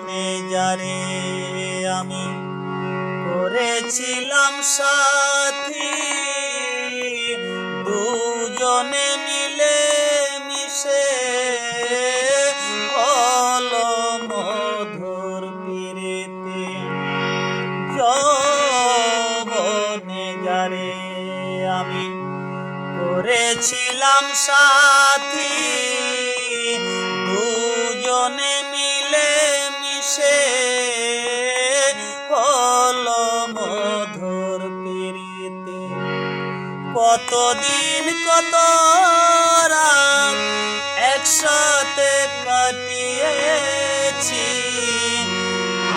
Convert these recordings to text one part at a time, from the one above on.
যবনে যারে আমি করেছিলাম সাথী। দুজনে মিলে মিশে আমি করেছিলাম সাথী। মিশে হলো মধুর পিরিতি। কতদিন কত একসাথে কাটিয়েছি।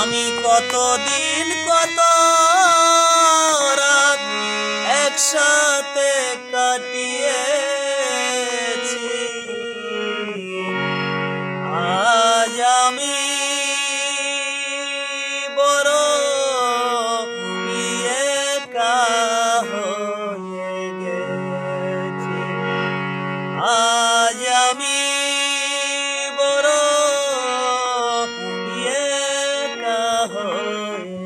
আমি কতদিন কত রাত একসাথে কাটিয়ে হয়ে গেছি আজ আমি বড় ইয়ে হয়ে